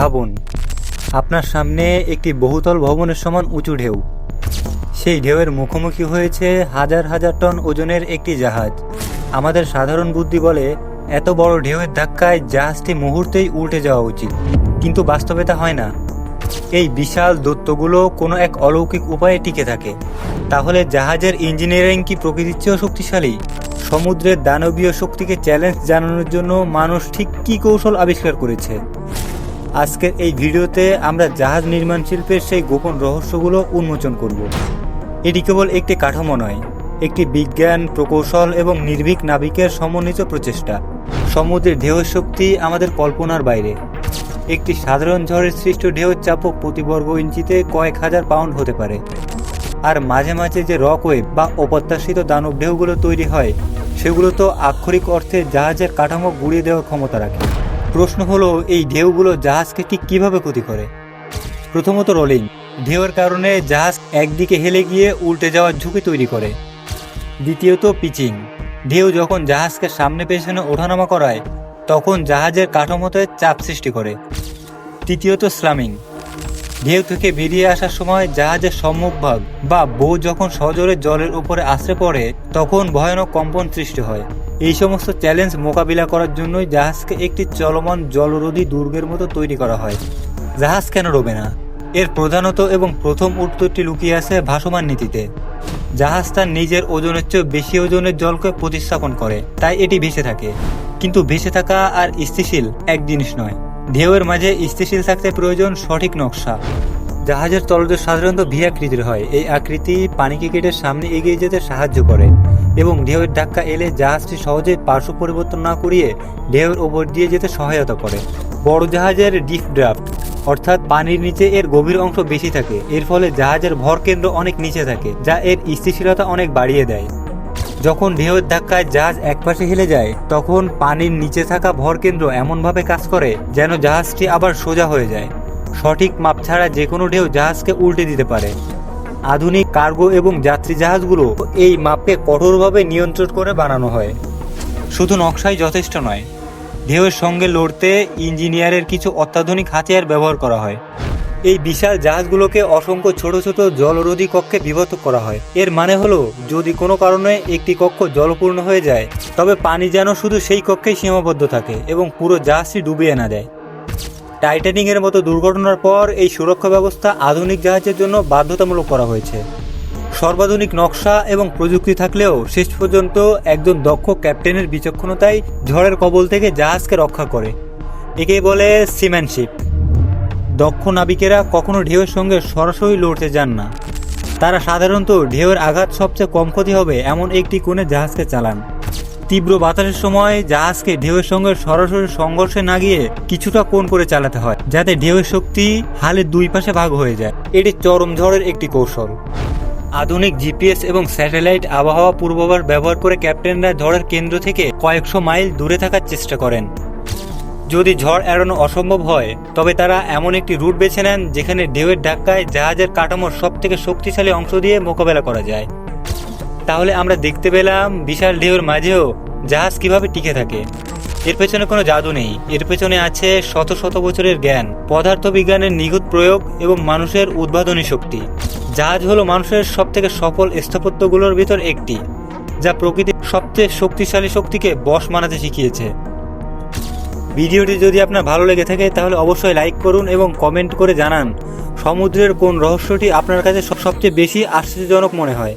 ভাবুন, আপনার সামনে একটি বহুতল ভবনের সমান উঁচু ঢেউ। সেই ঢেউয়ের মুখোমুখি হয়েছে হাজার হাজার টন ওজনের একটি জাহাজ। আমাদের সাধারণ বুদ্ধি বলে, এত বড় ঢেউয়ের ধাক্কায় জাহাজটি মুহূর্তেই উল্টে যাওয়া উচিত। কিন্তু বাস্তবেতা হয় না। এই বিশাল দৈত্যগুলো কোনো এক অলৌকিক উপায়ে টিকে থাকে। তাহলে জাহাজের ইঞ্জিনিয়ারিং কি প্রকৃতির চেয়েও শক্তিশালী? সমুদ্রের দানবীয় শক্তিকে চ্যালেঞ্জ জানানোর জন্য মানুষ ঠিক কী কৌশল আবিষ্কার করেছে? আজকের এই ভিডিওতে আমরা জাহাজ নির্মাণ শিল্পের সেই গোপন রহস্যগুলো উন্মোচন করব। এটি কেবল একটি কাঠামো নয়, একটি বিজ্ঞান, প্রকৌশল এবং নির্ভীক নাবিকের সমন্বিত প্রচেষ্টা। সমুদ্রের ঢেউয়ের শক্তি আমাদের কল্পনার বাইরে। একটি সাধারণ ঝড়ের সৃষ্ট ঢেউয়ের চাপক প্রতি বর্গ ইঞ্চিতে কয়েক হাজার পাউন্ড হতে পারে। আর মাঝে মাঝে যে রক ওয়েভ বা অপ্রত্যাশিত দানব ঢেউগুলো তৈরি হয়, সেগুলো তো আক্ষরিক অর্থে জাহাজের কাঠামো গুঁড়িয়ে দেওয়ার ক্ষমতা রাখে। প্রশ্ন হলো, এই ঢেউগুলো জাহাজকে ঠিক কীভাবে ক্ষতি করে? প্রথমত রোলিং, ঢেউয়ের কারণে জাহাজ একদিকে হেলে গিয়ে উল্টে যাওয়ার ঝুঁকি তৈরি করে। দ্বিতীয়ত পিচিং, ঢেউ যখন জাহাজকে সামনে পেছনে ওঠানামা করায়, তখন জাহাজের কাঠামোতে চাপ সৃষ্টি করে। তৃতীয়ত স্লামিং, ঢেউ থেকে বেরিয়ে আসার সময় জাহাজের সম্মুখভাগ বা বউ যখন সজোরে জলের উপরে আশ্রে পড়ে, তখন ভয়ানক কম্পন সৃষ্টি হয়। এই সমস্ত চ্যালেঞ্জ মোকাবিলা করার জন্যই জাহাজকে একটি চলমান জলরোধী দুর্গের মতো তৈরি করা হয়। জাহাজ কেন ডোবে না? এর প্রধানত এবং প্রথম উত্তরটি লুকিয়ে আছে ভাসমান নীতিতে। জাহাজ তার নিজের ওজনের চেয়ে বেশি ওজনের জলকে প্রতিস্থাপন করে, তাই এটি ভেসে থাকে। কিন্তু ভেসে থাকা আর স্থিতিশীল এক জিনিস নয়। ঢেউয়ের মাঝে স্থিতিশীল থাকতে প্রয়োজন সঠিক নকশা। জাহাজের তলদেশ সাধারণত ভি আকৃতির হয়। এই আকৃতি পানিকে কেটে সামনে এগিয়ে যেতে সাহায্য করে। এবং ঢেউয়ের ধাক্কা এলে জাহাজটি সহজে পার্শ্ব পরিবর্তন না করিয়ে ঢেউয়ের ওপর দিয়ে যেতে সহায়তা করে। বড় জাহাজের ডিপ ড্রাফট, অর্থাৎ পানির নিচে এর গভীর অংশ বেশি থাকে। এর ফলে জাহাজের ভর কেন্দ্র অনেক নিচে থাকে, যা এর স্থিতিশীলতা অনেক বাড়িয়ে দেয়। যখন ঢেউয়ের ধাক্কায় জাহাজ একপাশে হেলে যায়, তখন পানির নিচে থাকা ভরকেন্দ্র এমনভাবে কাজ করে যেন জাহাজটি আবার সোজা হয়ে যায়। সঠিক মাপ ছাড়া যে কোনো ঢেউ জাহাজকে উল্টে দিতে পারে। আধুনিক কার্গো এবং যাত্রী জাহাজগুলো এই মাপকে কঠোরভাবে নিয়ন্ত্রণ করে বানানো হয়। শুধু নকশাই যথেষ্ট নয়, ঢেউয়ের সঙ্গে লড়তে ইঞ্জিনিয়ারের কিছু অত্যাধুনিক হাতিয়ার ব্যবহার করা হয়। এই বিশাল জাহাজগুলোকে অসংখ্য ছোট ছোট জলরোধী কক্ষে বিভক্ত করা হয়। এর মানে হলো, যদি কোনো কারণে একটি কক্ষ জলপূর্ণ হয়ে যায়, তবে পানি যেন শুধু সেই কক্ষেই সীমাবদ্ধ থাকে এবং পুরো জাহাজটি ডুবিয়ে না দেয়। টাইটানিং এর মতো দুর্ঘটনার পর এই সুরক্ষা ব্যবস্থা আধুনিক জাহাজের জন্য বাধ্যতামূলক করা হয়েছে। সর্বাধুনিক নকশা এবং প্রযুক্তি থাকলেও শেষ পর্যন্ত একজন দক্ষ ক্যাপ্টেনের বিচক্ষণতাই ঝড়ের কবল থেকে জাহাজকে রক্ষা করে। একে বলে সিম্যানশিপ। দক্ষ নাবিকেরা কখনো ঢেউয়ের সঙ্গে সরাসরি লড়তে যান না। তারা সাধারণত ঢেউয়ের আঘাত সবচেয়ে কম ক্ষতি হবে এমন একটি কোণে জাহাজকে চালান। তীব্র বাতাসের সময় জাহাজকে ঢেউয়ের সঙ্গে সরাসরি সংঘর্ষে না গিয়ে কিছুটা কোণ করে চালাতে হয়, যাতে ঢেউয়ের শক্তি হালের দুই পাশে ভাগ হয়ে যায়। এটি চরম ঝড়ের একটি কৌশল। আধুনিক জিপিএস এবং স্যাটেলাইট আবহাওয়া পূর্বাভাস ব্যবহার করে ক্যাপ্টেনরা ঝড়ের কেন্দ্র থেকে কয়েকশো মাইল দূরে থাকার চেষ্টা করেন। যদি ঝড় এড়ানো অসম্ভব হয়, তবে তারা এমন একটি রুট বেছে নেন যেখানে ঢেউয়ের ধাক্কায় জাহাজের কাঠামোর সব থেকে শক্তিশালী অংশ দিয়ে মোকাবেলা করা যায়। তাহলে আমরা দেখতে পেলাম বিশাল ঢেউর মাঝেও জাহাজ কীভাবে টিকে থাকে। এর পেছনে কোনো জাদু নেই। এর পেছনে আছে শত শত বছরের জ্ঞান, পদার্থবিজ্ঞানের নিখুঁত প্রয়োগ এবং মানুষের উদ্ভাবনী শক্তি। জাহাজ হলো মানুষের সব থেকে সফল স্থাপত্যগুলোর ভিতর একটি, যা প্রকৃতির সবচেয়ে শক্তিশালী শক্তিকে বশ মানাতে শিখিয়েছে। ভিডিওটি যদি আপনার ভালো লেগে থাকে, তাহলে অবশ্যই লাইক করুন এবং কমেন্ট করে জানান সমুদ্রের কোন রহস্যটি আপনার কাছে সবচেয়ে বেশি আশ্চর্যজনক মনে হয়।